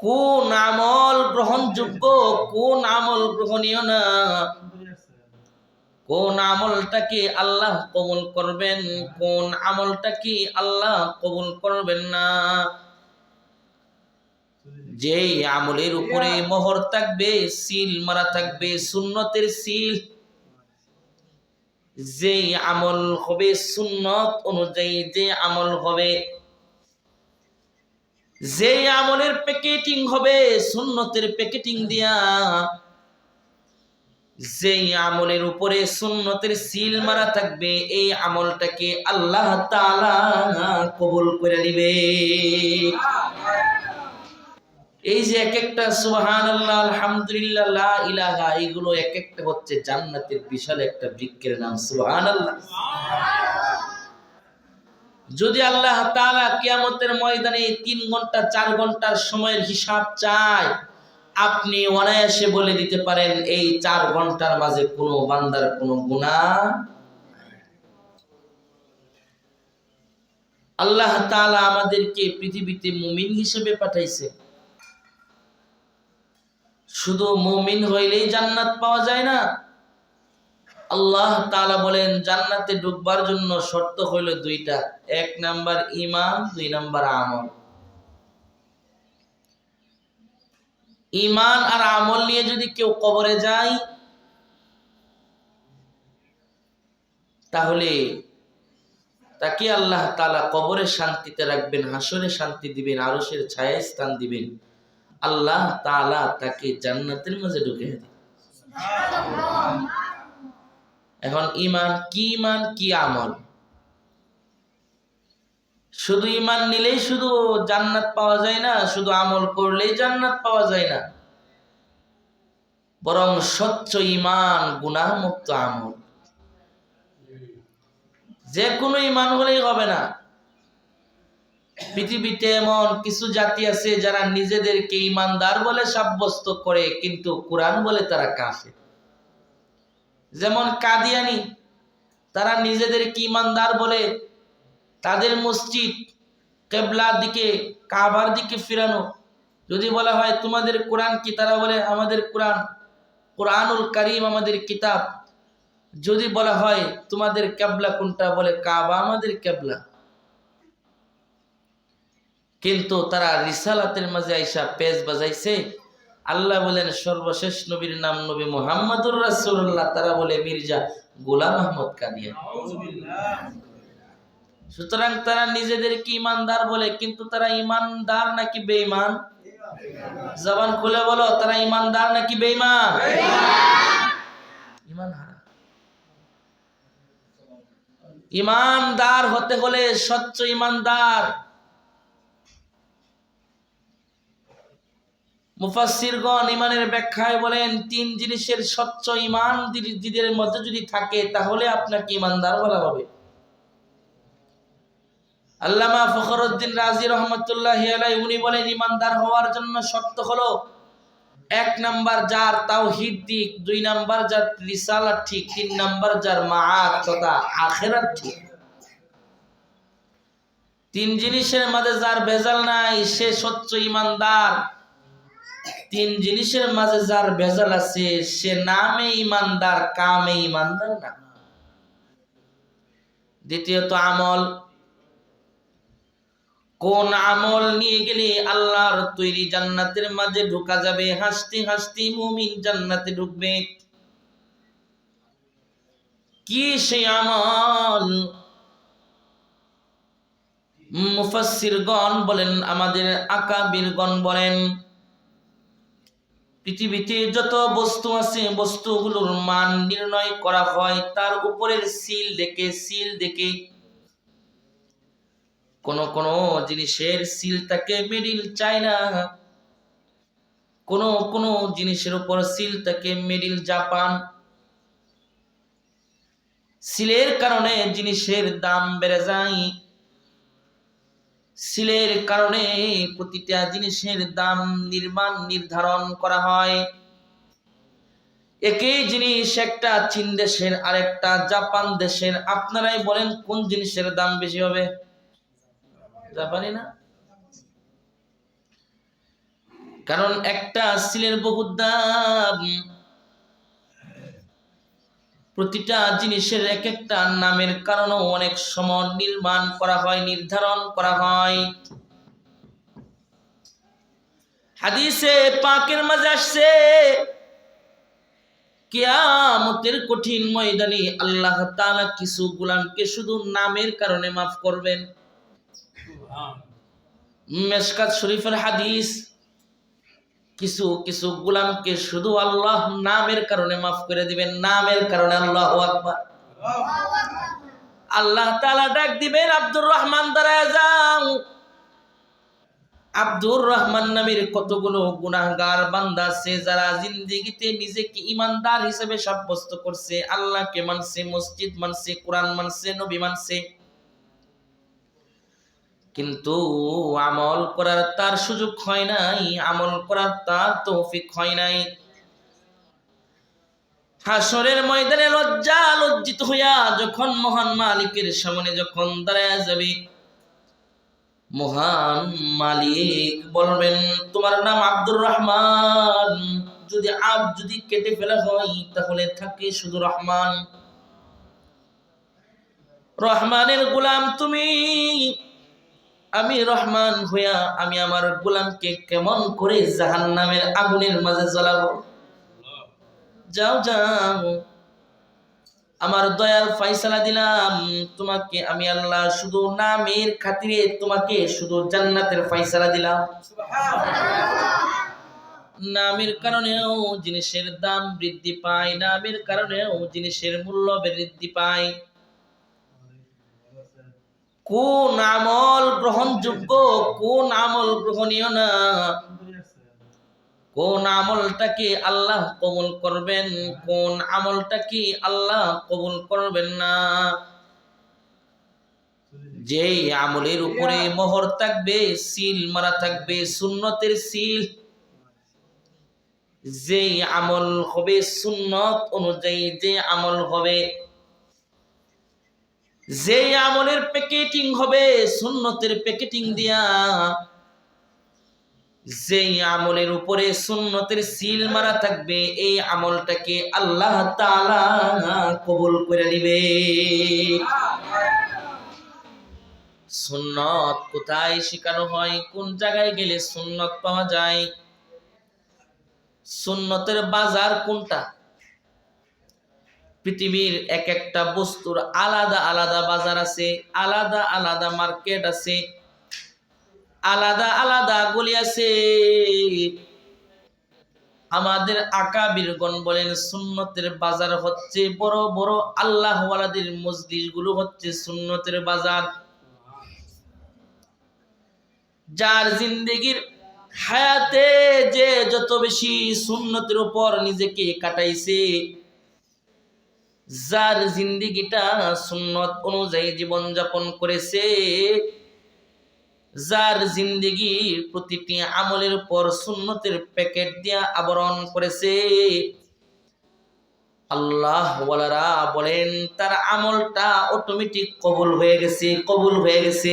কোন আমল গ্রহণযোগ্য, কোন আমল গ্রহণীয় না? কোন আমলটাকে আল্লাহ কবুল করবেন, কোন আমলটাকে আল্লাহ কবুল করবেন না? যেই আমলের উপরে মোহর থাকবে, সিল মারা থাকবে, সুন্নতের সিল। যেই আমল হবে সুন্নত অনুযায়ী যে আমল হবে যে আমলের প্যাকেটিং হবে, সুন্নতের প্যাকেটিং দিয়া, যেই আমলের উপরে সুন্নতের সিল মারা থাকবে, এই আমলটাকে আল্লাহ তাআলা কবুল করে নিবে। এই যে এক একটা সুবহান আল্লাহ আলহামদুলিল্লাহ ইলাহা এইগুলো এক একটা হচ্ছে জান্নাতের বিশাল একটা বৃক্ষের নাম সুবহান আল্লাহ যদি আল্লাহ তাআলা কিয়ামতের ময়দানে তিন ঘণ্টা, চার ঘণ্টার সময়ের হিসাব চায়, আপনি অনায়াসে বলে দিতে পারেন, এই চার ঘণ্টার মাঝে কোনো বান্দার কোনো গুনাহ আল্লাহ তাআলা আমাদেরকে পৃথিবীতে মুমিন হিসেবে পাঠাইছে। শুধু মুমিন হইলেই জান্নাত পাওয়া যায় না আল্লাহ তাআলা বলেন, জান্নাতে ঢুকবার জন্য শর্ত হইল দুইটা। এক নাম্বার ইমান দুই নাম্বার আমল। ইমান আর আমল নিয়ে যদি কেউ কবরে যায়, তাহলে তাকে আল্লাহ তালা কবরে শান্তিতে রাখবেন, হাসরে শান্তি দিবেন, আরশের ছায়া স্থান দিবেন। আল্লাহ তালা তাকে জান্নাতের মাঝে ঢুকে দিবেন। এখন ইমান কি ইমান কি আমল? শুধু ইমান নিলেই শুধু জান্নাত পাওয়া যায় না, শুধু আমল করলেই জান্নাত পাওয়া যায় না। বরং স্বচ্ছ ইমান গুনাহমুক্ত আমল। যে কোনো ইমান হলেই হবে না। পৃথিবীতে এমন কিছু জাতি আছে যারা নিজেদেরকে ইমানদার বলে সাব্যস্ত করে, কিন্তু কোরআন বলে তারা কাফের। যেমন কাদিয়ানি, তারা নিজেদেরকে ইমানদার বলে তাদের মসজিদ কেবলার দিকে, কাবার দিকে ফিরানো। যদি বলা হয়, তোমাদের কোরআন কি? তারা বলে, আমাদের কোরআন, কোরআনুল করিম আমাদের কিতাব। যদি বলা হয়, তোমাদের কেবলা কোনটা? বলে, কাবা আমাদের কেবলা। কিন্তু তারা রিসালাতের মাঝে আইসা পেজ বাজাইছে। আল্লাহ বলেন, সর্বশেষ নবীর নাম নবী মোহাম্মদুর রাসূলুল্লাহ। তারা বলে, মির্জা গোলাম আহমদ কাদিয়া। সুতরাং তারা নিজেদেরকে ইমানদার বলে, কিন্তু তারা ইমানদার নাকি বেঈমান? জবান খুলে বলো, তারা ইমানদার নাকি বেঈমান? ইমান ইমানদার হতে হলে স্বচ্ছ ইমানদার। মুফাসসিরগণ ইমানের ব্যাখ্যায় বলেন, তিন জিনিসের স্বচ্ছ ইমান দিদিদের মধ্যে যদি থাকে, তাহলে আপনাকে ইমানদার বলা হবে। আল্লামা ফখরুদ্দিন রাজি রহমতুল্লাহ উনি বলেন ইমানদার হওয়ার জন্য শর্ত হলো, এক নাম্বার যার তাওহীদ দিক, দুই নাম্বার যার রিসালাত ঠিক, তিন নাম্বার যার মা তথা আখিরাত ঠিক। তিন জিনিসের মাঝে যার ভেজাল নাই, সে স্বচ্ছ ইমানদার তিন জিনিসের মাঝে যার ভেজাল আছে, সে নামে ইমানদার, কামে ইমানদার না। দ্বিতীয়ত আমল। কোন আমল নিয়ে গেলে আল্লাহর তৈরি জান্নাতের মাঝে ঢোকা যাবে, হাসতে হাসতে মুমিন জান্নাতে ঢুকবে। কি সেই আমল? মুফাসসিরগণ বলেন, আমাদের আকাবিরগণ বলেন পৃথিবীতে যত বস্তু আছে, বস্তুগুলোর মান নির্ণয় করা হয়, তার উপরের সিল দেখে সিল দেখে। কোন কোন জিনিসের সিল থাকে মিডিল চায়না কোন কোন জিনিসের উপর সিল থাকে মিডিল জাপান। সিলের কারণে জিনিসের দাম বেড়ে যায়। সিলের কারণে প্রতিটা জিনিসের দাম নির্মাণ নির্ধারণ করা হয়। একই জিনিস একটা চীন দেশের, আরেকটা জাপান দেশের। আপনারাই বলেন কোন জিনিসের দাম বেশি হবে? জাপানি না? কারণ একটা সিলের বহুত দাম। প্রতিটা জিনিসের এক একটা নামের কারণেও অনেক সময় নির্মাণ করা হয় নির্ধারণ করা হয়। হাদিসে পাকের মাঝে আসছে কেয়ামতের কঠিন ময়দানে আল্লাহ তাআলা কিছু গোলামকে শুধু নামের কারণে মাফ করবেন। মেশকাত শরীফের হাদিস কিছু কিছু গোলামকে শুধু আল্লাহ নামের কারণে মাফ করে দিবেন, নামের কারণে আল্লাহ আকবার। আল্লাহ তাআলা ডাক দিবেন, আব্দুর রহমান দাঁড়ায় যাও। আব্দুর রহমান নামের কতগুলো গুনাহগার বান্দা আছে, যারা জিন্দেগিতে নিজেকে ইমানদার হিসেবে সাব্যস্ত করছে, আল্লাহকে মানছে, মসজিদ মানছে, কোরআন মানছে, নবী মানছে। কিন্তু আমল করার তার সুযোগ হয় নাই, আমল করার তার তৌফিক হয় নাই। হাসরের ময়দানে লজ্জা লজ্জিত হইয়া যখন মহান মালিকের সামনে যখন দাঁড়ায় যাবে, মহান মালিক বলবেন, তোমার নাম আব্দুর রহমান। যদি আব যদি কেটে ফেলা হয়, তাহলে থাকে শুধু রহমান। রহমানের গোলাম তুমি। আমি রহমান হইয়া আমি আমার গোলামকে কেমন করে জাহান নামের আগুনের মাঝে জ্বলাবো? যাও যাও। আমার দয়ার ফাইসালা দিলাম। তোমাকে আমি আল্লাহ শুধু নামের খাতিরে তোমাকে শুধু জান্নাতের ফাইসালা দিলাম। নামের কারণেও জিনিসের দাম বৃদ্ধি পায়, নামের কারণেও জিনিসের মূল্য বৃদ্ধি পায়। কোন আমল গ্রহণযোগ্য, কোন আমল গ্রহণীয় না? কোন আমলটাকে আল্লাহ কবুল করবেন? কোন আমলটাকে আল্লাহ কবুল করবেন না? যেই আমলের উপরে মোহর থাকবে, সিল মারা থাকবে, সুন্নতের সিল। যেই আমল হবে সুন্নত অনুযায়ী যে আমল হবে যে আমলের প্যাকেটিং হবে, সুন্নতের প্যাকেটিং দিয়া যে আমলের উপরে সুন্নতের সিল মারা থাকবে, এই আমলটাকে আল্লাহ তাআলা কবুল করে নিবে। সুন্নত কোথায় শেখানো হয়? কোন জায়গায় গেলে সুন্নত পাওয়া যায়? সুন্নতের বাজার কোনটা? পৃথিবীর এক একটা বস্তুর আলাদা আলাদা বাজার আছে, আলাদা আলাদা মার্কেট আছে, আলাদা আলাদা গলি আছে। আমাদের আকা বীরগণ বলেন, সুন্নতের বাজার হচ্ছে বড় বড় আল্লাহওয়ালাদের মসজিদগুলো হচ্ছে সুন্নতের বাজার। যার জিন্দগির হায়াতে যে যত বেশি সুন্নতের উপর নিজেকে কাটাইছে যার জিন্দিগিটা সুন্নত অনুযায়ী জীবন যাপন করেছে, যার জিন্দিগির প্রতিটি আমলের উপর সুন্নতের প্যাকেট দিয়া আবরণ করেছে। আল্লাহ বলেন, তার আমলটা অটোমেটিক কবুল হয়ে গেছে, কবুল হয়ে গেছে।